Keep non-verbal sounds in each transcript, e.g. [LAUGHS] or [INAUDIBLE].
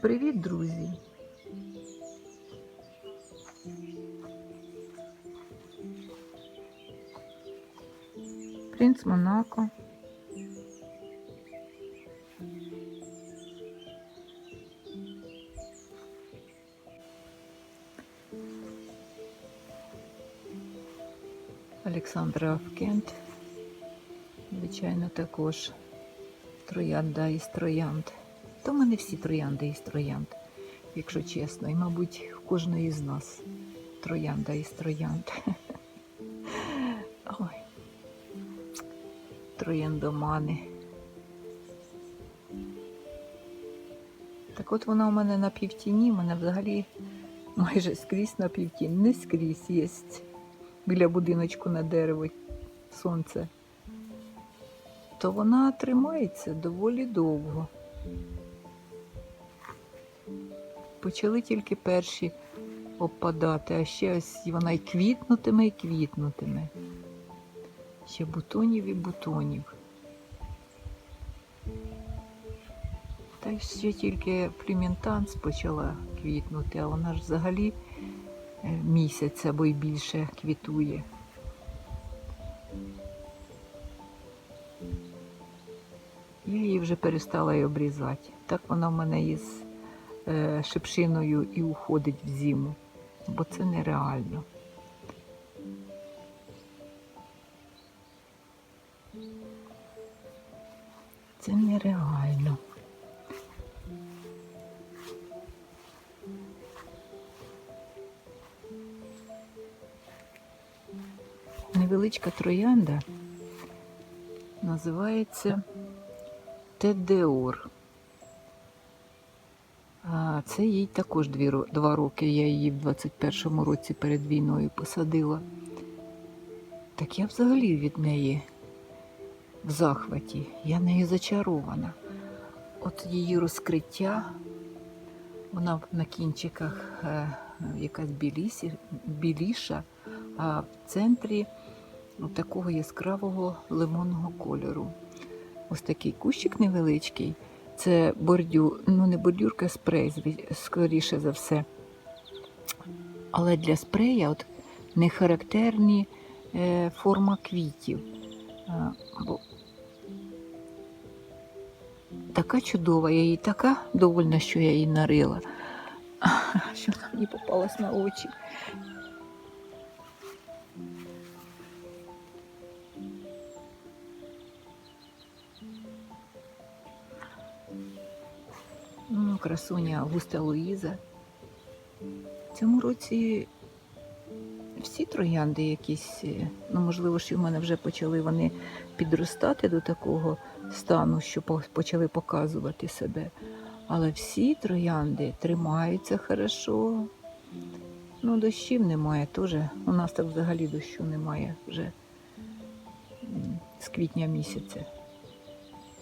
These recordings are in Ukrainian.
Привіт, друзі! Принц Монако. Олександра Авкент. Звичайно, також троянда із троянд. То в мене всі троянди із троянд, якщо чесно. І, мабуть, в кожної з нас троянда із троянд. [LAUGHS] Ой. Трояндомани. Так от вона у мене на півтіні, у мене взагалі майже скрізь на півтіні. Не скрізь є біля будиночку на дерево сонце. То вона тримається доволі довго. Почали тільки перші опадати, а ще ось вона і квітнутиме, і квітнутиме. Ще бутонів і бутонів. Та ще тільки пліментанс почала квітнути, а вона ж взагалі е, місяць або й більше квітує. Я її вже перестала й обрізати. Так вона в мене із шипшиною і уходить в зиму, бо це нереально. Це нереально. Невеличка троянда називається Тедеор. А це їй також дві, два роки. Я її в 21-му році перед війною посадила. Так я взагалі від неї в захваті. Я нею зачарована. От її розкриття, вона на кінчиках е, якась білісі, біліша, а в центрі такого яскравого лимонного кольору. Ось такий кущик невеличкий. Це бордюр, ну не бордюрка, спрей, скоріше за все. Але для спрея от не характерні е, форма квітів. А, бо така чудова, я їй така довольна, що я її нарила. [LAUGHS] Що вона мені попалась на очі. Красуня Августа Луїза. В цьому році всі троянди якісь, е, ну, можливо, що в мене вже почали вони підростати до такого стану, що почали показувати себе. Але всі троянди тримаються хорошо. Ну, дощів немає теж. У нас так взагалі дощу немає вже з квітня місяця.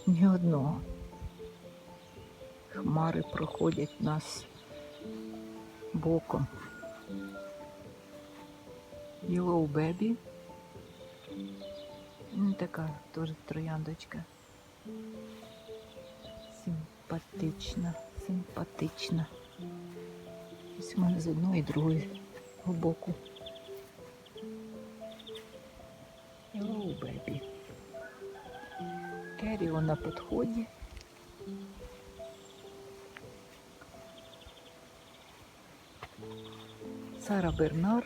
Ні одного. Хмари проходять нас боком. Yellow Baby. Ну, така теж трояндочка. Симпатична, симпатична. Ось у мене з одного і другого боку. Yellow Baby. Керіо на підході. Сара Бернар.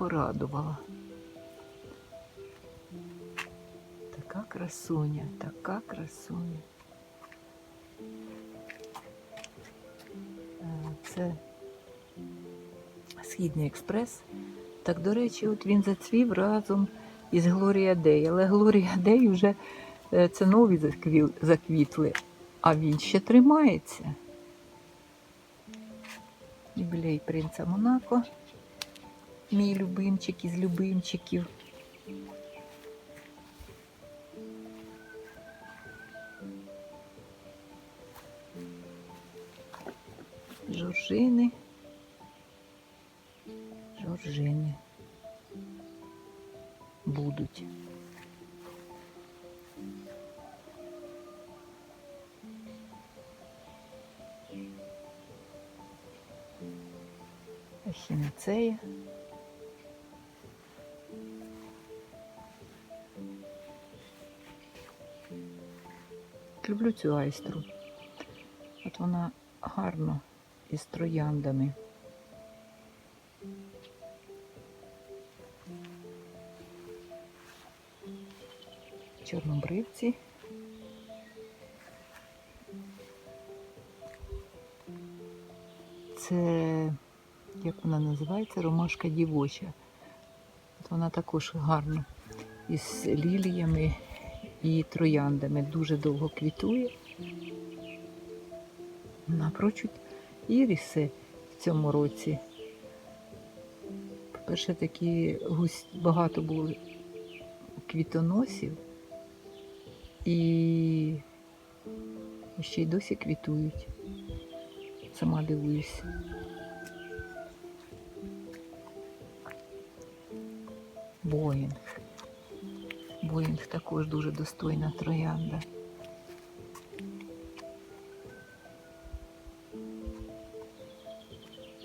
Порадувала. Така красуня, така красуня. Е, Це Східний експрес. Так, до речі, от він зацвів разом із Глорія Дей. Але Глорія Дей вже е, це нові заквітли, а він ще тримається. Юбілей принца Монако. Мій любимчик із любимчиків. Жоржини. Жоржини. Будуть. Ехінацея. Люблю цю айстру. От вона гарно із трояндами. Чорнобривці. Це, як вона називається, ромашка дівоча. От вона також гарно із ліліями і трояндами. Дуже довго квітує. Напрочуд іріси в цьому році. По-перше, такі гусь багато було квітоносів і ще й досі квітують. Сама дивуюсь. Боїнг. Боїнг також дуже достойна троянда.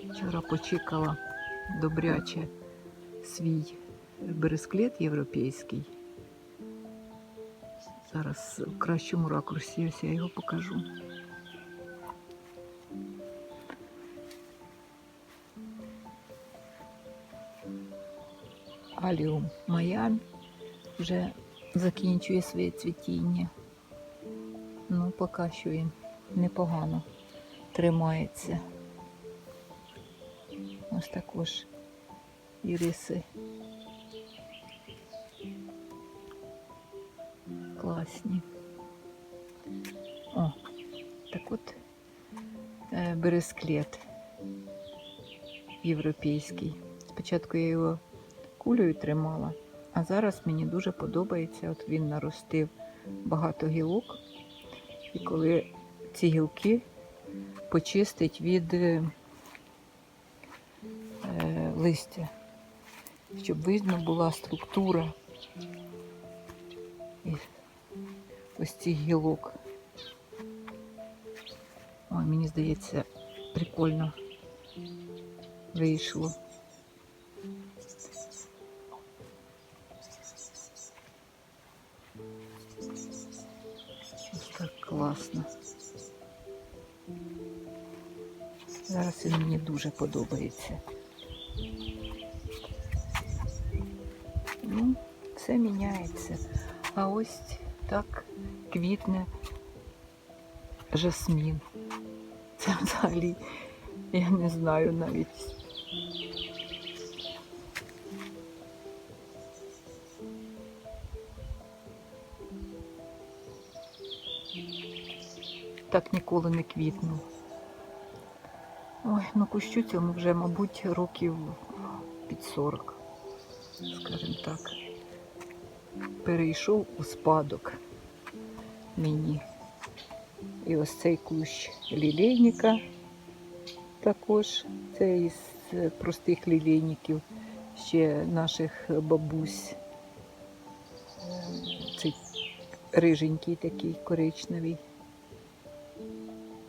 Вчора почекала добряче свій бересклет європейський. Зараз в кращому ракурсі я його покажу. Аліум Майамі вже закінчує своє цвітіння. Ну, поки що він непогано тримається. Ось також іриси. Класні. О, так от е, бересклет європейський. Спочатку я його кулею тримала, а зараз мені дуже подобається. От він наростив багато гілок. І коли ці гілки почистить від е, е, листя, щоб видно була структура і ось цих гілок. Ой, мені здається, прикольно вийшло. Так класно. Зараз він мені дуже подобається. Ну, все міняється. А ось так квітне жасмін. Це взагалі, я не знаю навіть. Так ніколи не квітнув. Ой, ну кущу цьому вже, мабуть, років під 40, скажімо так. Перейшов у спадок мені. І ось цей кущ лілейника також. Це із простих лілейників ще наших бабусь. Е, Цей риженький такий коричневий.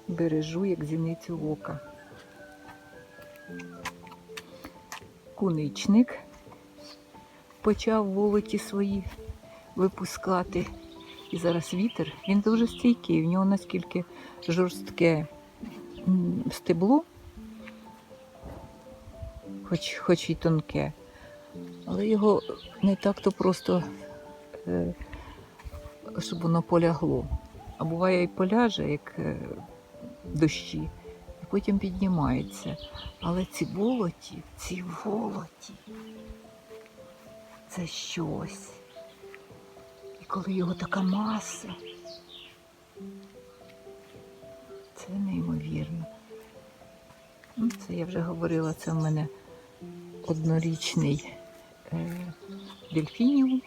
Бережу, як зіницю ока. Куничник почав волоті свої випускати. І зараз вітер, він дуже стійкий, в нього наскільки жорстке стебло, хоч, хоч і тонке, але його не так-то просто, е, щоб воно полягло. А буває і поляже, як е, дощі, і потім піднімається. Але ці волоті, ці волоті, це щось. І коли його така маса, це неймовірно. Ну, Це я вже говорила, це в мене однорічний е, дельфініум.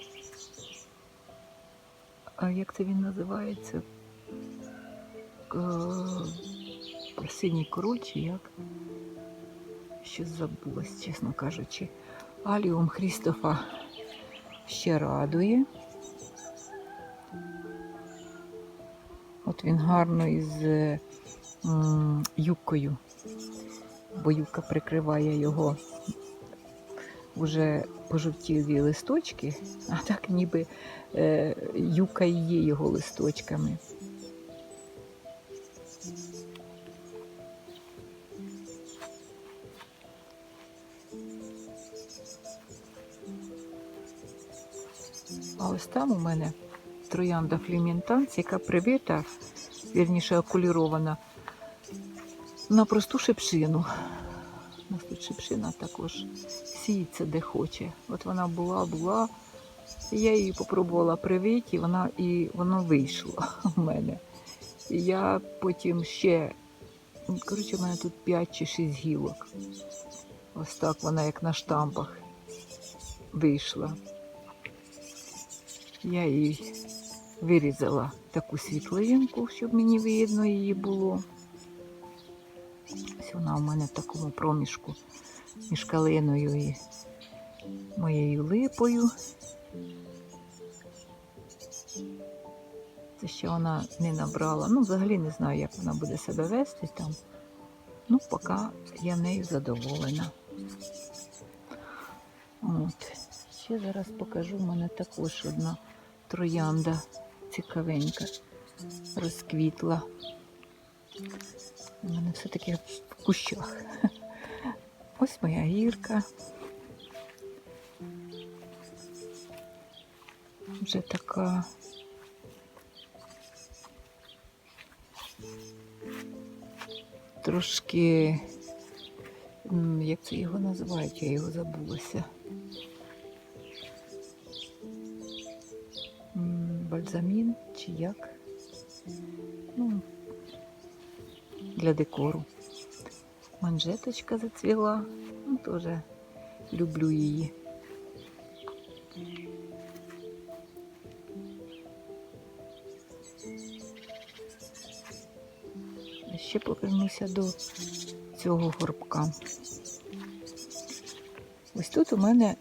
А як це він називається? Синій король як? Щось забулась, чесно кажучи. Аліум Хрістофа ще радує. От він гарно із м, юбкою, бо юбка прикриває його вже пожовтілі листочки, а так ніби е, юка і є його листочками. Там у мене троянда флімінтанс, яка привита, вірніше окулірована на просту шипшину. У нас тут шипшина також сіється де хоче. От вона була, була. Я її попробувала привити, і вона і воно вийшло в мене. І я потім ще, коротше, в мене тут 5 чи 6 гілок. Ось так вона як на штампах вийшла. Я її вирізала таку світлинку, щоб мені видно її було. Ось вона у мене в такому проміжку між калиною і моєю липою. Це ще вона не набрала. Ну, взагалі не знаю, як вона буде себе вести там. Ну, поки я нею задоволена. От. Ще зараз покажу, в мене також одна троянда цікавенька розквітла. У мене все-таки в кущах. [LAUGHS] Ось моя гірка. Вже така. Трошки, як це його називають, я його забулася. М, Бальзамін чи як? Ну, для декору. Манжеточка зацвіла. Ну, теж люблю її. Ще повернуся до цього горбка. Ось тут у мене,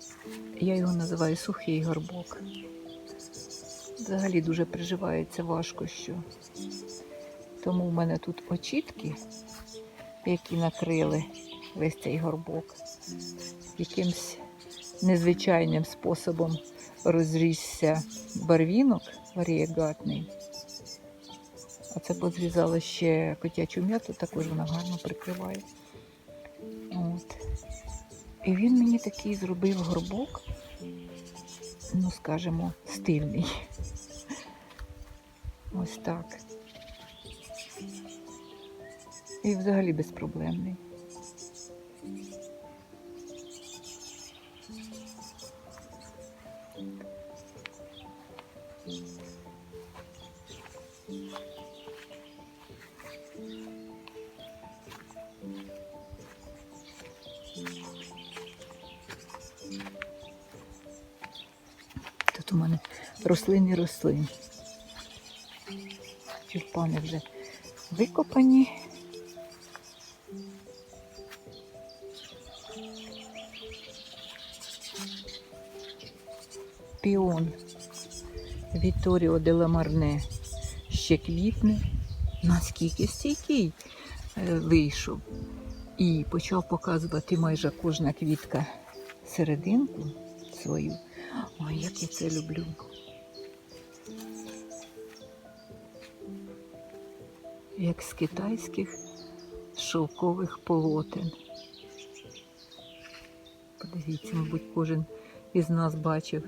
я його називаю сухий горбок. Взагалі дуже приживається важко що. Тому в мене тут очітки, які накрили весь цей горбок. Якимсь незвичайним способом розрісся барвінок варієгатний. А це позрізала ще котячу м'яту, також вона гарно прикриває. От. І він мені такий зробив горбок, ну, скажімо, стильний. Ось так. І взагалі безпроблемний. Тут у мене рослини рослин. Тюльпани вже викопані. Піон Віторіо де Ламарне ще квітне. Наскільки стійкий е, вийшов. І почав показувати майже кожна квітка серединку свою. Ой, як я це люблю. Як з китайських шовкових полотен. Подивіться, мабуть, кожен із нас бачив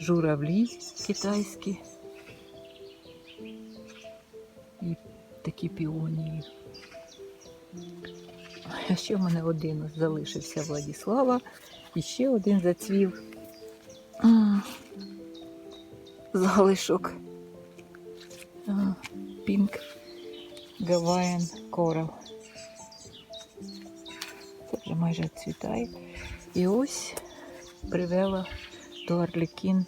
журавлі китайські і такі піонії. А ще в мене один залишився Владіслава і ще один зацвів залишок Пінк Гавайан корал. Це вже майже цвітає. І ось привела до Арлекін,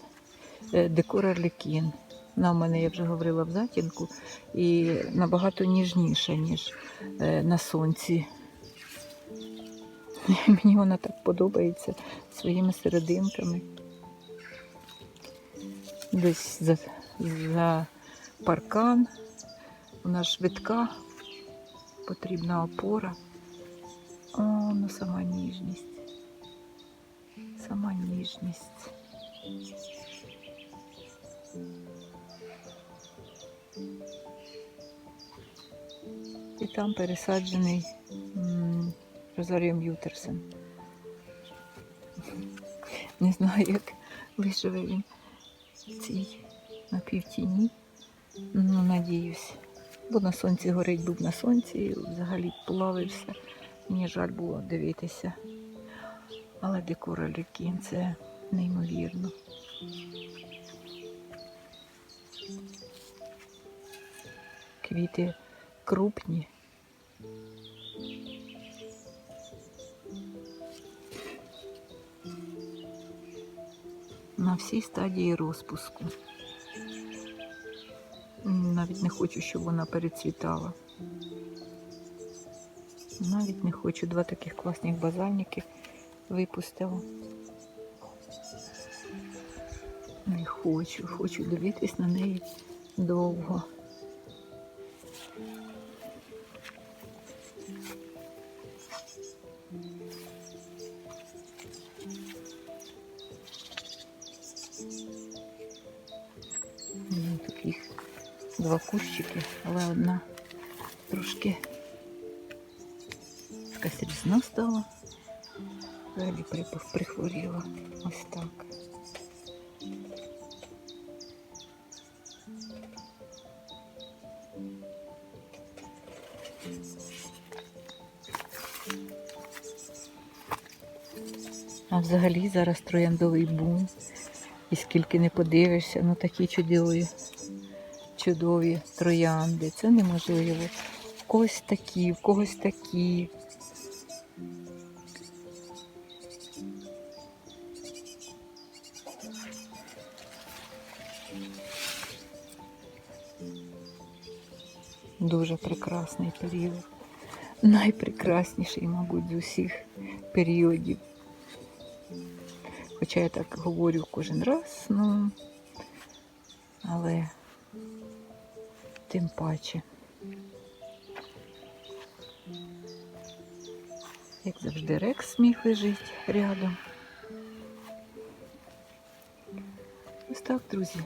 е, декор Арлекін. Вона в мене, я вже говорила, в затінку і набагато ніжніша, ніж е, на сонці. [LAUGHS] Мені вона так подобається своїми серединками. Десь за, за паркан. Вона швидка, потрібна опора. О, ну сама ніжність. Сама ніжність. І там пересаджений м, Розаріум Ютерсен. Не знаю, як виживе він в цій напівтіні. Ну, надіюсь. Бо на сонці горить був на сонці, взагалі плавився. Мені жаль було дивитися. Але декор Алікін це неймовірно. Квіти крупні. На всій стадії розпуску. Навіть не хочу, щоб вона перецвітала. Навіть не хочу. Два таких класних базальники випустила. Не хочу, хочу дивитись на неї довго. Два але одна трошки якась різна стала. Взагалі прихворіла. Ось так. А взагалі зараз трояндовий бум. І скільки не подивишся, ну такі чудові, чудові троянди. Це неможливо. В когось такі, в когось такі. Дуже прекрасний період. Найпрекрасніший, мабуть, з усіх періодів. Хоча я так говорю кожен раз, ну, але тим паче. Як завжди, рекс міг лежить рядом. Ось так, друзі.